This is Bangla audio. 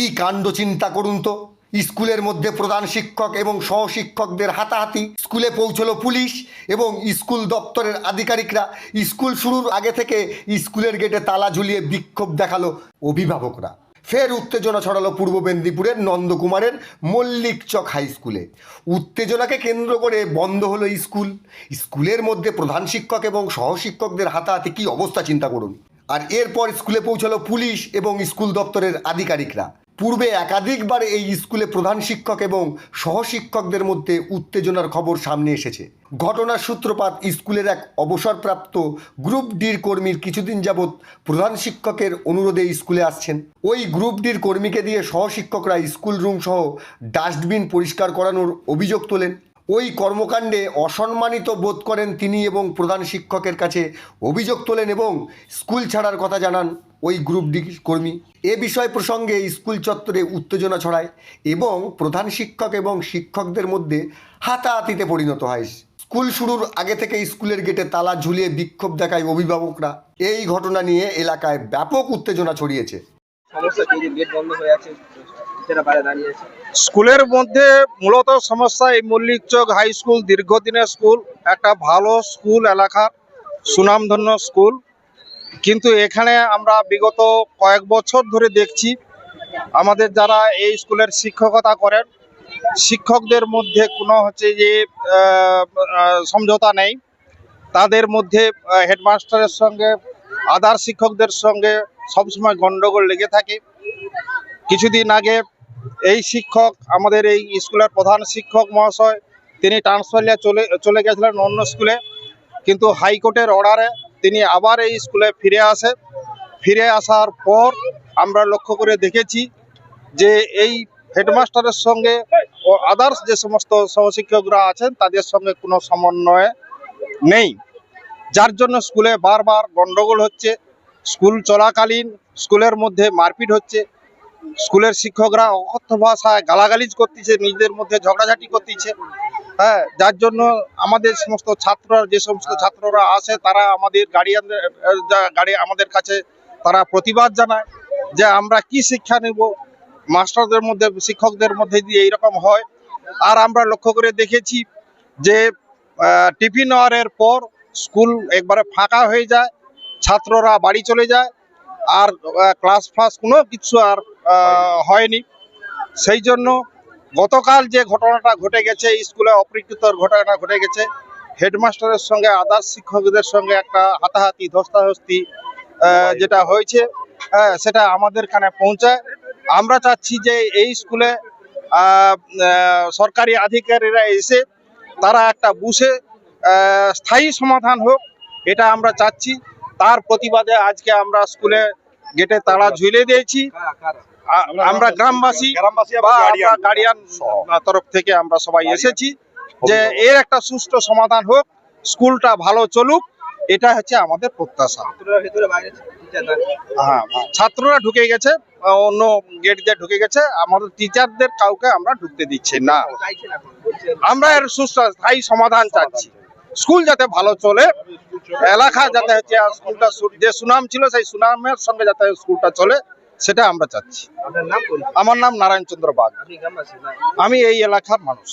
কি কাণ্ড চিন্তা করুন তো? স্কুলের মধ্যে প্রধান শিক্ষক এবং সহশিক্ষকদের হাতাহাতি। স্কুলে পৌঁছলো পুলিশ এবং স্কুল দপ্তরের আধিকারিকরা। স্কুল শুরুর আগে থেকে স্কুলের গেটে তালা ঝুলিয়ে বিক্ষোভ দেখাল অভিভাবকরা। ফের উত্তেজনা ছড়ালো পূর্ব মেদিনীপুরের নন্দকুমারের মল্লিক চক হাই স্কুলে। উত্তেজনাকে কেন্দ্র করে বন্ধ হলো স্কুল। স্কুলের মধ্যে প্রধান শিক্ষক এবং সহশিক্ষকদের হাতাহাতি কী অবস্থা চিন্তা করুন। আর এরপর স্কুলে পৌঁছালো পুলিশ এবং স্কুল দপ্তরের আধিকারিকরা। পূর্বে একাধিকবার এই স্কুলে প্রধান শিক্ষক এবং সহশিক্ষকদের মধ্যে উত্তেজনার খবর সামনে এসেছে। ঘটনার সূত্রপাত স্কুলের এক অবসরপ্রাপ্ত গ্রুপ ডির কর্মীর কিছুদিন যাবৎ প্রধান শিক্ষকের অনুরোধে স্কুলে আসছেন। ওই গ্রুপ ডির কর্মীকে দিয়ে সহশিক্ষকরা স্কুল রুম সহ ডাস্টবিন পরিষ্কার করানোর অভিযোগ তোলেন। ওই কর্মকাণ্ডে অসম্মানিত বোধ করেন তিনি এবং প্রধান শিক্ষকের কাছে অভিযোগ তোলেন এবং স্কুল ছাড়ার কথা জানান ওই গ্রুপ ডি কর্মী। এ বিষয় প্রসঙ্গে স্কুল চত্বরে উত্তেজনা ছড়ায় এবং প্রধান শিক্ষক এবং শিক্ষকদের মধ্যে হাতাহাতিতে পরিণত হয়। স্কুল শুরুর আগে থেকে স্কুলের গেটে তালা ঝুলিয়ে বিক্ষোভ দেখায় অভিভাবকরা। এই ঘটনা নিয়ে এলাকায় ব্যাপক উত্তেজনা ছড়িয়েছে। সমস্যা গেট বন্ধ হয়ে আছে। স্কুলের মধ্যে মূলত সমস্যা এই মল্লিক চক হাই স্কুল, দীর্ঘদিনের স্কুল, একটা ভালো স্কুল এলাকার, সুনামধন্য স্কুল। কিন্তু এখানে আমরা বিগত কয়েক বছর ধরে দেখছি, আমাদের যারা এই স্কুলের শিক্ষকতা করেন, শিক্ষকদের মধ্যে কোনো হচ্ছে যে সমঝোতা নেই। তাদের মধ্যে হেডমাস্টারের সঙ্গে, আদার শিক্ষকদের সঙ্গে সবসময় গন্ডগোল লেগে থাকে। কিছুদিন আগে এই শিক্ষক, আমাদের এই স্কুলের প্রধান শিক্ষক মহাশয়, তিনি ট্রান্সফার নিয়ে চলে চলে গেছিলেন অন্য স্কুলে, কিন্তু হাইকোর্টের অর্ডারে তিনি আবার এই স্কুলে ফিরে আসে। ফিরে আসার পর আমরা লক্ষ্য করে দেখেছি যে এই হেডমাস্টারের সঙ্গে ও আদার্স যে সমস্ত সহশিক্ষকরা আছেন, তাদের সঙ্গে কোনো সমন্বয় নেই। যার জন্য স্কুলে বারবার গন্ডগোল হচ্ছে, স্কুল চলাকালীন, স্কুলের মধ্যে মারপিট হচ্ছে। স্কুলের শিক্ষকরা অকথ্য ভাষায় গালাগালিজ করতেছে, নিজেদের মধ্যে ঝগড়াঝাটি করতেছে। হ্যাঁ যার জন্য আমাদের সমস্ত ছাত্ররা, যে সমস্ত ছাত্ররা আসে তারা আমাদের গার্ডিয়ানদের গাড়ি আমাদের কাছে তারা প্রতিবাদ জানায় যে আমরা কি শিক্ষা নেব? মাস্টারদের মধ্যে, শিক্ষকদের মধ্যে দিয়ে এইরকম হয়। আর আমরা লক্ষ্য করে দেখেছি যে টিফিন আওয়ারের পর স্কুল একবারে ফাঁকা হয়ে যায়, ছাত্ররা বাড়ি চলে যায়, আর ক্লাস ফ্লাস কোনো কিছু আর হয়নি। সেই জন্য গতকাল যে ঘটনাটা ঘটে গেছে স্কুলে অপ্রীতিকর ঘটনা ঘটে গেছে হেডমাস্টারের সঙ্গে আদার্স শিক্ষকদের সঙ্গে একটা হাতাহাতি ধস্তাধস্তি যেটা হয়েছে হ্যাঁ, সেটা আমাদের কানে পৌঁছায়। আমরা চাচ্ছি যে এই স্কুলে সরকারি আধিকারিকরা এসে তারা একটা বুঝে স্থায়ী সমাধান হোক এটা আমরা চাচ্ছি। তার প্রতিবাদে আজকে আমরা স্কুলে গেটে তালা ঝুলে দিয়েছি। আমরা গ্রামবাসী বা আমরা গার্ডিয়ান তরফ থেকে আমরা সবাই এসেছি যে এর একটা সুষ্ঠু সমাধান হোক স্কুলটা ভালো চলুক এটা হচ্ছে আমাদের প্রত্যাশা। দাঁড়িয়ে হ্যাঁ ছাত্ররা ঢুকে গেছে অন্য গেট দিয়ে ঢুকে গেছে আমাদের টিচারদের কাউকে আমরা ঢুকতে দিচ্ছি না। আমরা এর সুস্থ স্থায়ী সমাধান চাচ্ছি। স্কুল যাতে ভালো চলে এলাকা যাতে হচ্ছে স্কুলটা যে সুনাম ছিল সেই সুনামের সঙ্গে যাতে স্কুলটা চলে সেটা আমরা চাচ্ছি। আমার নাম নারায়ণ চন্দ্র বাগ আমি এই এলাকার মানুষ।